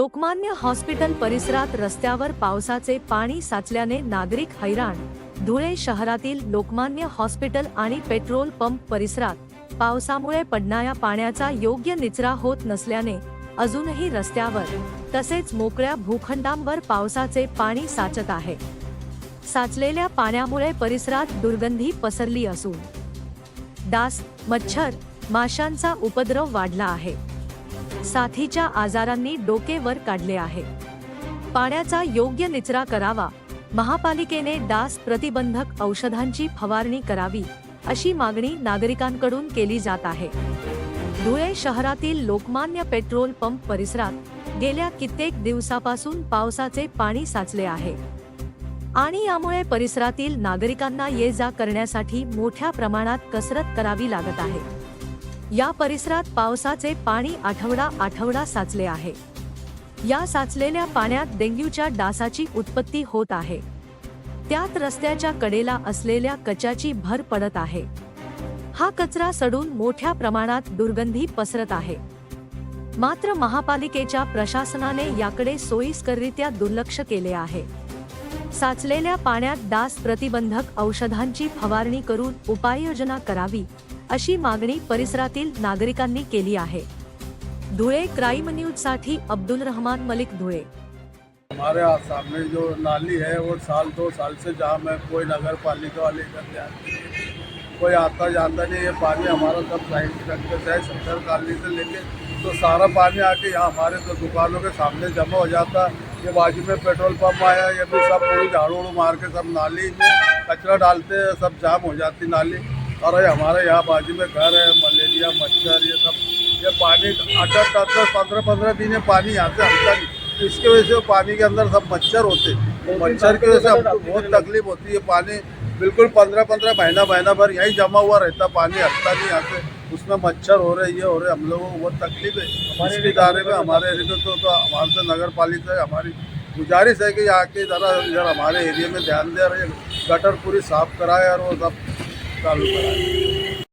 Lokmanya hospital परिसरात रस्त्यावर पावसाचे पाणी साचल्याने नागरिक हैराण. धुळे शहरातील लोकमान्य हॉस्पिटल आणि पेट्रोल पंप परिसरात पावसामुळे पडणाऱ्या पाण्याचा योग्य निचरा होत नसल्याने अजूनही रस्त्यावर तसेच मोकळ्या भूखंडांवर पावसाचे पाणी साचत आहे. साचलेल्या पाण्यामुळे परिसरात दुर्गंधी पसरली असून. डास मच्छर माशांचा उपद्रव वाढला आहे. साथीच्या आजारांनी डोके वर काढले आहे. पाण्याचा योग्य निचरा करावा महापालिकेने डास प्रतिबंधक औषधांची फवारणी करावी अशी मागणी नागरिकांकडून केली जात आहे. धुळे शहरातील लोकमान्य पेट्रोल पंप परिसरात गेल्या कित्येक दिवसापासून पावसाचे पाणी साचले आहे. आणि यामुळे परिसरातील नागरिकांना ये जा करण्यासाठी मोठ्या प्रमाणात कसरत करावी लागत आहे. या परिसरात पावसाचे पाणी आठवडा आठवडा साचले आहे. या साचलेल्या पाण्यात डेंग्यूच्या डासाची उत्पत्ती होत आहे. त्यात रस्त्याच्या कडेला असलेल्या कचाची भर पडत आहे. हा कचरा सडून मोठ्या प्रमाणात दुर्गंधी पसरत आहे. मात्र महापालिकेच्या प्रशासनाने याकडे सोयीस्कररित्या दुर्लक्ष केले आहे. साचलेल्या पाण्यात डास प्रतिबंधक औषधांची फवारणी करून उपाययोजना करावी अशी मागणी परिसरातील नागरिकांनी केली आहे. धुळे क्राईम न्यूज़ साठी अब्दुल रहमान मलिक धुळे. हमारे सामने जो नाली है, वो साल दो साल से जाम है। कोई नगर पालिका वाले ध्यान कोई आता जाता नहीं ये पानी हमारा सब साइड से रखते से सत्तर कॉलोनी से लेके। तो सारा पानी आके यहाँ हमारे तो दुकानों के सामने जमा हो जाता। ये बाजू में पेट्रोल पंप आया, ये भी सब पूरी झाड़ू उड़ू मार के सब नाली में कचरा डालते हैं, सब जाम हो जाती नाली। और ये हमारे यहाँ बाजू में घर है मलेरिया मच्छर ये सब। ये पानी आठ आठ दस दस पंद्रह पंद्रह दिन ये पानी यहाँ से हटता नहीं। इसके वजह से पानी के अंदर सब मच्छर होते हैं। मच्छर की वजह से हमको बहुत तकलीफ़ होती है। पानी बिल्कुल पंद्रह पंद्रह महीना महीना भर यहीं जमा हुआ रहता पानी हटता नहीं यहाँ से। उसमें मच्छर हो रहे ये हो रहे हम लोगों को बहुत तकलीफ़ है। इसके दायरे में हमारे एरिया में तो, तो हमारे से नगर पालिका है। हमारी गुजारिश है कि आके ज़रा इधर हमारे एरिया में ध्यान दे ये गटर पूरी साफ़ कराए और वो सब। ચાલુ કરાય